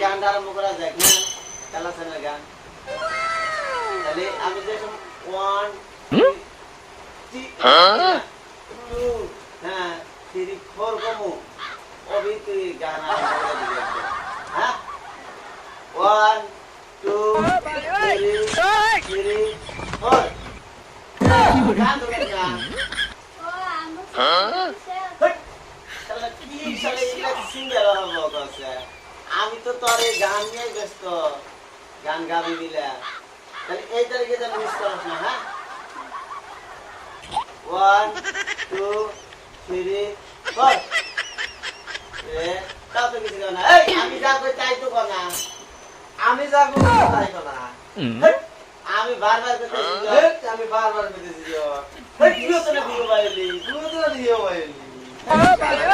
গানটা আরম্ভ করা না খেলা চ্যানেল গান। তাহলে আমি দেখুন ওয়ান টু হ্যাঁ? থ্রি ফোর কমু। অভি তুই গান। হ্যাঁ? ওয়ান টু থ্রি ফোর গান ধরে গান হেট! শালা কি শালা এগুলা সিঙ্গেল হব কসে? আমি তো তোর এই গান নিয়ে ব্যস্ত। গান গাবি মিলে। তাহলে এই তারিখে যেন মিস করিস না হ্যাঁ? ওয়ান টু থ্রি ফোর এ তাও তো কিছু না এই আমি যা কই তাই তো কর না। আমি যাব তাই না! আমি বারবার করতেছি যে, আমি বারবার যে তুইও তো না বাইলি তুই তো দিয়ে বাইলি Hey! Hey!